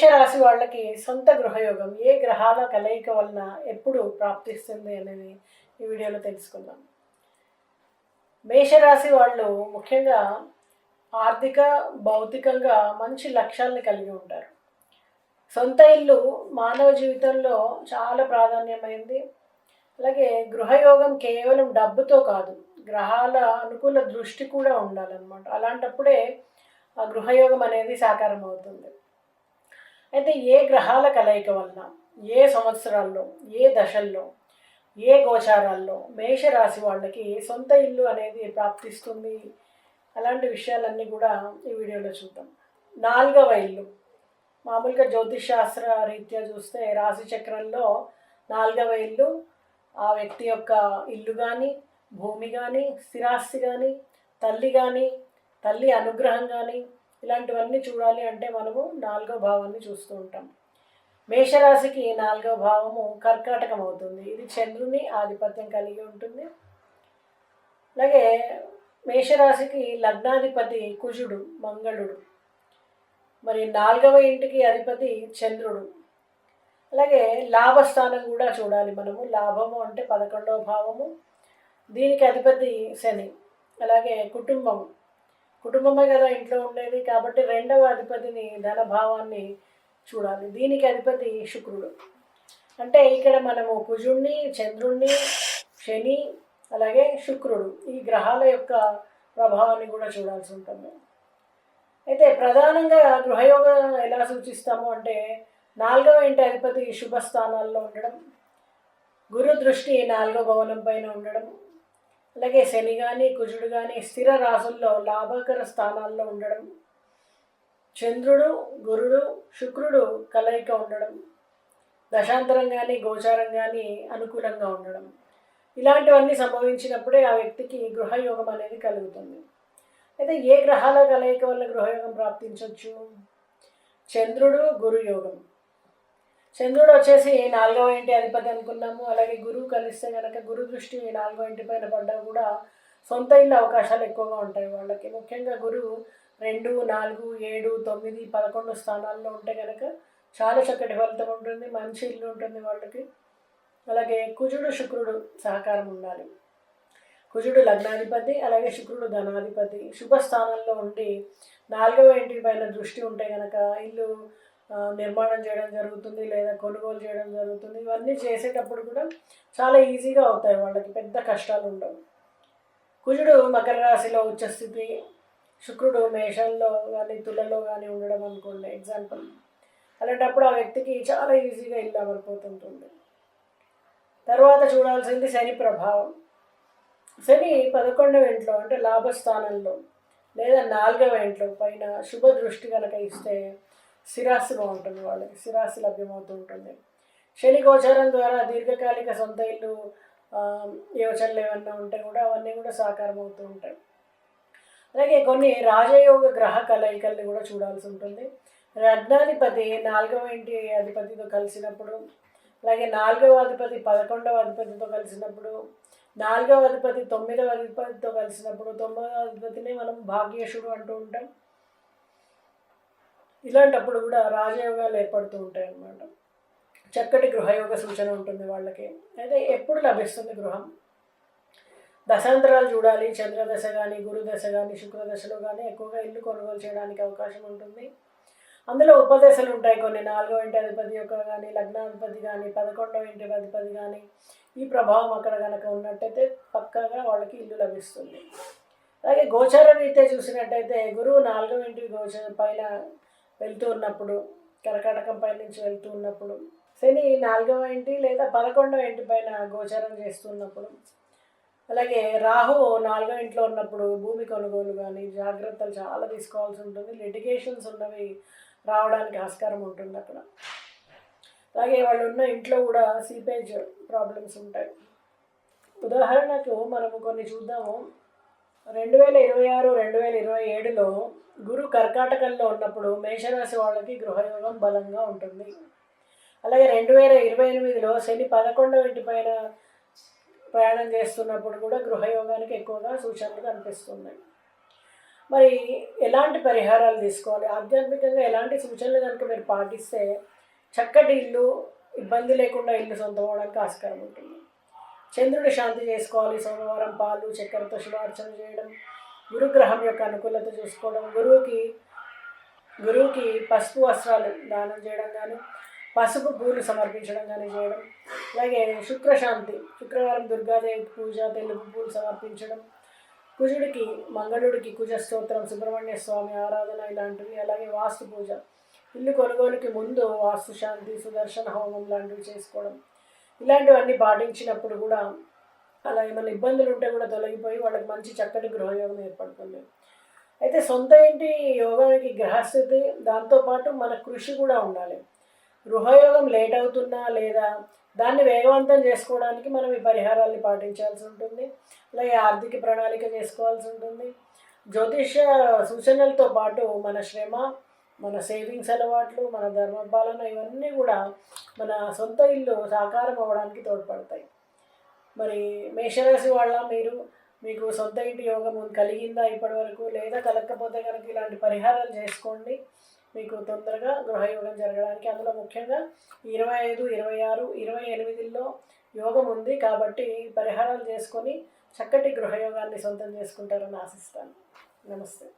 మేషరాశి వాళ్ళకి సొంత గృహయోగం ఏ గ్రహాల కలయిక వలన ఎప్పుడు ప్రాప్తిస్తుంది అనేది ఈ వీడియోలో తెలుసుకుందాం. మేషరాశి వాళ్ళు ముఖ్యంగా ఆర్థిక భౌతికంగా మంచి లక్ష్యాల్ని కలిగి ఉంటారు. సొంత ఇల్లు మానవ జీవితంలో చాలా ప్రాధాన్యమైంది. అలాగే గృహయోగం కేవలం డబ్బుతో కాదు గ్రహాల అనుకూల దృష్టి కూడా ఉండాలన్నమాట. అలాంటప్పుడే ఆ గృహయోగం అనేది సాకారం అవుతుంది అయితే ఏ గ్రహాల కలయిక వలన ఏ సంవత్సరాల్లో ఏ దశల్లో ఏ గోచారాల్లో మేషరాశి వాళ్ళకి సొంత ఇల్లు అనేది ప్రాప్తిస్తుంది? అలాంటి విషయాలన్నీ కూడా ఈ వీడియోలో చూద్దాం. నాలుగవ ఇల్లు. మామూలుగా జ్యోతిష్ శాస్త్ర రీత్యా చూస్తే రాశి చక్రంలో నాలుగవ ఇల్లు ఆ వ్యక్తి యొక్క ఇల్లు కానీ భూమి కానీ స్థిరాస్తి కానీ తల్లి కానీ తల్లి అనుగ్రహం కానీ ఇలాంటివన్నీ చూడాలి అంటే మనము నాలుగో భావాన్ని చూస్తూ ఉంటాం. మేషరాశికి నాలుగవ భావము కర్కాటకం అవుతుంది ఇది చంద్రుని ఆధిపత్యం కలిగి ఉంటుంది. అలాగే మేషరాశికి లగ్నాధిపతి కుజుడు మంగళుడు. మరి నాలుగవ ఇంటికి అధిపతి చంద్రుడు. అలాగే లాభస్థానం కూడా చూడాలి మనము. లాభము అంటే పదకొండవ భావము. దీనికి అధిపతి శని. అలాగే కుటుంబం కుటుంబమే కదా ఇంట్లో ఉండేది కాబట్టి రెండవ అధిపతిని ధనభావాన్ని చూడాలి. దీనికి అధిపతి శుక్రుడు. అంటే ఇక్కడ మనము కుజుణ్ణి చంద్రుణ్ణి శని అలాగే శుక్రుడు ఈ గ్రహాల యొక్క ప్రభావాన్ని కూడా చూడాల్సి ఉంటుంది. అయితే ప్రధానంగా గృహయోగం ఎలా సూచిస్తాము అంటే నాలుగవ ఇంటి అధిపతి శుభ స్థానాల్లో ఉండడం గురు దృష్టి నాలుగో భవనం పైన ఉండడం అలాగే శని కానీ కుజుడు కానీ స్థిర రాసుల్లో లాభకర స్థానాల్లో ఉండడం చంద్రుడు గురుడు శుక్రుడు కలయిక ఉండడం దశాంతరం కానీ గోచారం కానీ అనుకూలంగా ఉండడం. ఇలాంటివన్నీ సంభవించినప్పుడే ఆ వ్యక్తికి గృహయోగం అనేది కలుగుతుంది. అయితే ఏ గ్రహాల కలయిక వల్ల గృహయోగం ప్రాప్తించవచ్చు చంద్రుడు గురు యోగం చంద్రుడు వచ్చేసి నాలుగవ ఇంటి అధిపతి అనుకున్నాము. అలాగే గురువు కలిస్తే కనుక గురు దృష్టి నాలుగవ ఇంటి పైన పడ్డా కూడా సొంత ఇల్లు అవకాశాలు ఎక్కువగా ఉంటాయి. వాళ్ళకి ముఖ్యంగా గురువు రెండు నాలుగు ఏడు తొమ్మిది పదకొండు స్థానాల్లో ఉంటే కనుక చాలా చక్కటి ఫలితం ఉంటుంది. మంచి ఇల్లు ఉంటుంది వాళ్ళకి. అలాగే కుజుడు శుక్రుడు సహకారం ఉండాలి. కుజుడు లగ్నాధిపతి అలాగే శుక్రుడు ధనాధిపతి. శుభ స్థానంలో ఉండి నాలుగవ ఇంటి పైన దృష్టి ఉంటే కనుక ఇల్లు నిర్మాణం చేయడం జరుగుతుంది లేదా కొనుగోలు చేయడం జరుగుతుంది. ఇవన్నీ చేసేటప్పుడు కూడా చాలా ఈజీగా అవుతాయి వాళ్ళకి పెద్ద కష్టాలు ఉండవు. కుజుడు మకర రాశిలో ఉచ్చస్థితి శుక్రుడు మేషంలో కానీ తులలో కానీ ఉండడం అనుకోండి ఎగ్జాంపుల్. అలాంటప్పుడు ఆ వ్యక్తికి చాలా ఈజీగా ఇల్లు అమరిపోతుంటుంది. తర్వాత చూడాల్సింది శని ప్రభావం. శని పదకొండవ ఇంట్లో అంటే లాభస్థానంలో లేదా నాలుగవ ఇంట్లో పైన శుభ దృష్టి కనుక ఇస్తే స్థిరాస్తి ఉంటుంది వాళ్ళకి స్థిరాస్తి లభ్యమవుతూ ఉంటుంది. శని గోచారం ద్వారా దీర్ఘకాలిక సొంత ఇల్లు యోచనలు ఏమన్నా ఉంటే కూడా అవన్నీ కూడా సాకారం అవుతూ ఉంటాయి. అలాగే కొన్ని రాజయోగ గ్రహ కలయికల్ని కూడా చూడాల్సి ఉంటుంది. రత్నాధిపతి నాలుగవ ఇంటి అధిపతితో కలిసినప్పుడు అలాగే నాలుగవ అధిపతి పదకొండవ అధిపతితో కలిసినప్పుడు నాలుగవ అధిపతి తొమ్మిదవ అధిపతితో కలిసినప్పుడు తొమ్మిదవ అధిపతిని మనం భాగ్యేశుడు అంటూ ఉంటాం. ఇలాంటప్పుడు కూడా రాజయోగాలు ఏర్పడుతూ ఉంటాయి అన్నమాట చక్కటి గృహయోగ సూచన ఉంటుంది వాళ్ళకి. అయితే ఎప్పుడు లభిస్తుంది గృహం? దశాంతరాలు చూడాలి చంద్రదశ కానీ గురుదశ కానీ శుక్రదశలో కానీ ఎక్కువగా ఇల్లు కొనుగోలు చేయడానికి అవకాశం ఉంటుంది. అందులో ఉపదశలు ఉంటాయి కొన్ని. నాలుగో ఇంటి అధిపతి యొక్క కానీ లగ్నాధిపతి కానీ పదకొండవ ఇంటి అధిపతి కానీ ఈ ప్రభావం అక్కడ కనుక ఉన్నట్టయితే పక్కాగా వాళ్ళకి ఇల్లు లభిస్తుంది. అలాగే గోచార రీత్యా చూసినట్టయితే గురువు నాలుగవ ఇంటి గోచర పైన వెళ్తూ ఉన్నప్పుడు కర్కాటకం పై నుంచి వెళ్తూ ఉన్నప్పుడు శని నాలుగవ ఇంటి లేదా పదకొండవ ఇంటి పైన గోచారం చేస్తున్నప్పుడు అలాగే రాహు నాలుగో ఇంట్లో ఉన్నప్పుడు భూమి కొనుగోలు కానీ జాగ్రత్తలు చాలా తీసుకోవాల్సి ఉంటుంది. లిటిగేషన్స్ ఉన్నవి రావడానికి ఆస్కారం ఉంటుంది అక్కడ. అలాగే వాళ్ళు ఉన్న ఇంట్లో కూడా సీపేజ్ ప్రాబ్లమ్స్ ఉంటాయి. ఉదాహరణకు మనము కొన్ని చూద్దాము. రెండు వేల ఇరవై ఆరు రెండు వేల ఇరవై ఏడులో గురు కర్కాటకంలో ఉన్నప్పుడు మేషరాశి వాళ్ళకి గృహయోగం బలంగా ఉంటుంది. అలాగే రెండు వేల ఇరవై ఎనిమిదిలో శని పదకొండవ ఇంటి పైన ప్రయాణం చేస్తున్నప్పుడు కూడా గృహయోగానికి ఎక్కువగా సూచనలు కనిపిస్తున్నాయి. మరి ఎలాంటి పరిహారాలు తీసుకోవాలి? ఆధ్యాత్మికంగా ఎలాంటి సూచనలు కనుక మీరు పాటిస్తే చక్కటి ఇల్లు ఇబ్బంది లేకుండా ఇల్లు సొంతం అవడానికి ఆస్కారం ఉంటుంది. చంద్రుడు శాంతి చేసుకోవాలి. సోమవారం పాలు చక్కెరతో శుభార్చన చేయడం గురుగ్రహం యొక్క అనుకూలత చూసుకోవడం గురువుకి గురువుకి పసుపు వస్త్రాలు దానం చేయడం కానీ పసుపు పూలు సమర్పించడం కానీ చేయడం. అలాగే శుక్రశాంతి శుక్రవారం దుర్గాదేవి పూజ తెలుగు పూలు సమర్పించడం. కుజుడికి మంగళుడికి కుజ స్తోత్రం సుబ్రహ్మణ్య స్వామి ఆరాధన ఇలాంటివి. అలాగే వాస్తు పూజ. ఇల్లు కొనుగోలుకి ముందు వాస్తు శాంతి సుదర్శన హోమం లాంటివి చేసుకోవడం. ఇలాంటివన్నీ పాటించినప్పుడు కూడా అలా ఏమైనా ఇబ్బందులు ఉంటే కూడా తొలగిపోయి వాళ్ళకి మంచి చక్కటి గృహయోగం ఏర్పడుతుంది. అయితే సొంత ఇంటి యోగానికి గ్రహస్థితి దాంతోపాటు మన కృషి కూడా ఉండాలి. గృహయోగం లేట్ అవుతున్నా లేదా దాన్ని వేగవంతం చేసుకోవడానికి మనం ఈ పరిహారాన్ని పాటించాల్సి ఉంటుంది. అలాగే ఆర్థిక ప్రణాళిక చేసుకోవాల్సి ఉంటుంది. జ్యోతిష సూచనలతో పాటు మన శ్రమ మన సేవింగ్స్ అలవాట్లు మన ధర్మపాలన ఇవన్నీ కూడా మన సొంత ఇల్లు సాకారం అవ్వడానికి తోడ్పడతాయి. మరి మేషరాశి వాళ్ళ మీరు మీకు సొంత ఇంటి యోగం కలిగిందా ఇప్పటి వరకు లేదా కలగకపోతే కనుక ఇలాంటి పరిహారాలు చేసుకోండి. మీకు తొందరగా గృహయోగం జరగడానికి అందులో ముఖ్యంగా ఇరవై ఐదు ఇరవై ఆరు ఇరవై ఎనిమిదిలో యోగం ఉంది కాబట్టి పరిహారాలు చేసుకొని చక్కటి గృహయోగాన్ని సొంతం చేసుకుంటారని ఆశిస్తాను. నమస్తే.